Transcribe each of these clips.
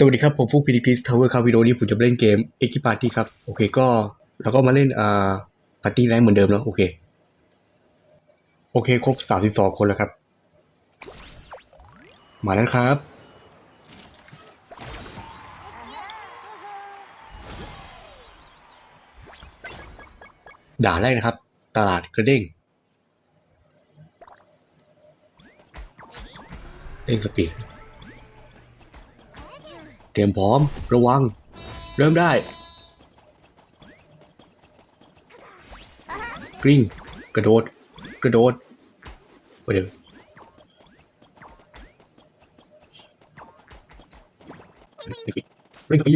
สวัสดีครับ ผมฟุกพีดีพีสทาวเวอร์ครับวิดีโอนี้ผมจะเล่นเกมเอ็กซ์ปาร์ตี้ครับ โอเคก็เราก็มาเล่นอ่าปาร์ตี้แรงเหมือนเดิมแล้วโอเค โอเค ครบสามสิบสองคนแล้วครับ มาแล้วครับ ด่านแรกนะครับ ตลาดกระเด้งเด้งสปีด รียมพร้อม ระวัง เริ่มได้ กริ้ง กระโดด กระโดดไปเดี๋ยววิ่งไป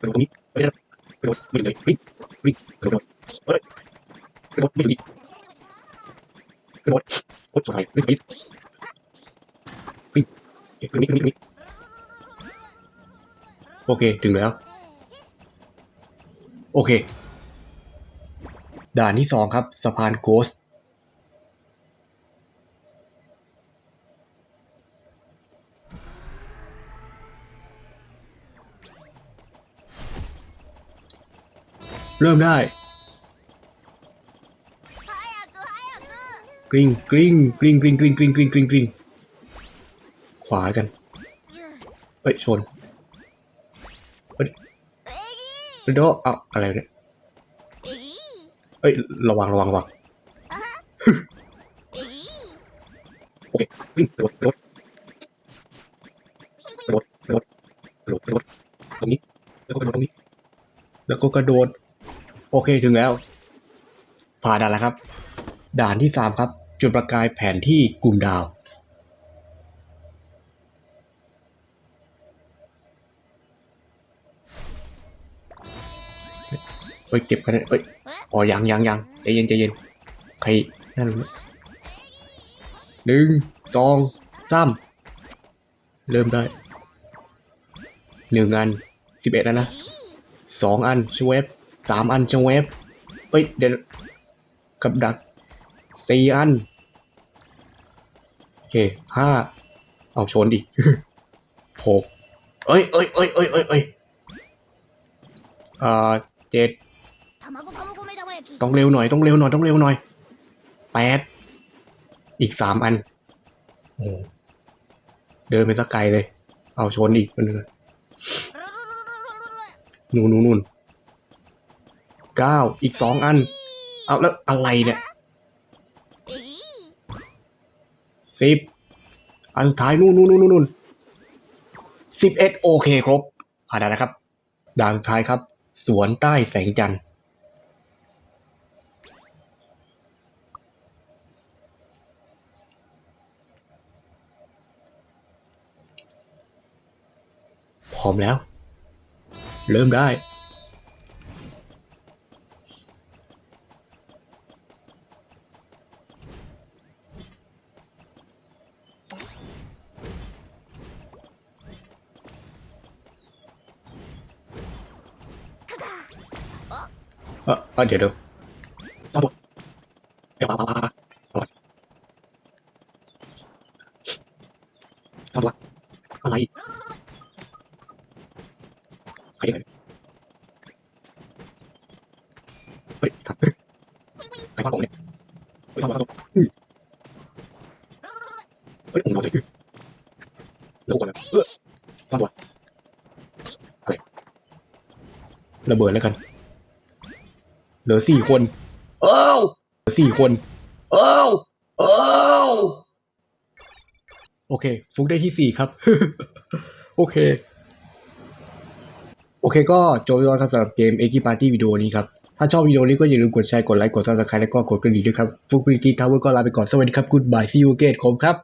กระโดดตรงนี้ไปเดี๋ยวกระโดดวิ่งเลยวิ่งวิ่งกระโดดเอ้ยกระโดดวิ่งตรงกระโดดโอ๊ยสายวิ่งไปวิ่งเก็บตรงนี้ตรงนี้ตรงนี้โอเคถึงแล้ว โอเค ด่านที่สองครับสะพานโกสเริ่มได้กริ้งกริ้งกริ้งกริ้งกริ้งกริ้งกริ้งกริ้งกริ้งขวากันเฮ้ยชน โดเอาอะไรเนี่ยเอ้ยระวังระวังระวังโอเควิ่งระโดดกระโดดกระโดดกระโดดกระโดดกระโดดตรงนี้แล้วก็กระโดดตรงนี้ แล้วก็กระโดด โอเคถึงแล้ว ผ่านด่านแล้วครับ ด่านที่สามครับ จุดประกายแผนที่กลุ่มดาว เอ้ยเก็บกันเลยเอ้ยอ๋อยังยังยังใจเย็นใจเย็นใครนั่นหนึ่งสองสามเริ่มได้หนึ่งอันสิบเอ็ดอันนะสองอันชเวฟสามอันชเวฟเอ้ยเดี๋ยวกับดักสี่อันโอเคห้าเอาชนอีกหกเอ้ยเอ้ยเอ้ยเอ้ยเอ้ยเอ้ยอ่า เจ็ดต้องเร็วหน่อยต้องเร็วหน่อยต้องเร็วหน่อยแปดอีกสามอันโอ้เดินไปสักไกลเลย เอาชนอีกคนหนึงนู่นนู่นนู่นเก้าอีกสองอัน เอาแล้วอะไรเนี่ยสิบอันสุดท้ายนู่นนู่นนู่นนู่นสิบเอ็ดโอเคครบผ่านแล้วนะครับด่านสุดท้ายครับ สวนใต้แสงจันทร์ พร้อมแล้ว เริ่มได้ เออเออเดี๋ยวเดี๋ยวสมุดเดี๋ยวเอาเอาเอาเอาเอาสมุดอะไรใครเนี่ยเฮ้ยครับใครฟังผมเนี่ยเฮ้ยสมุดสมุดอืมเฮ้ยผมนอนเลยแล้วก่อนนะเออสมุดอะไรระเบิดแล้วกัน เหลือสี่คนเอ้าเหลือสี่คนเอ้าเอ้าโอเค ฟุกได้ที่สี่ครับ โอเค โอเคก็จบไปแล้วครับสำหรับเกม x Party วิดีโอนี้ครับ ถ้าชอบวิดีโอนี้ก็อย่าลืมกดแชร์ กดไลค์ กด subscribe แล้วก็กดกระดิ่งด้วยครับ ฟุกบริกีทาวเวอร์ก็ลาไปก่อน สวัสดีครับ Goodbye see you again ผมครับ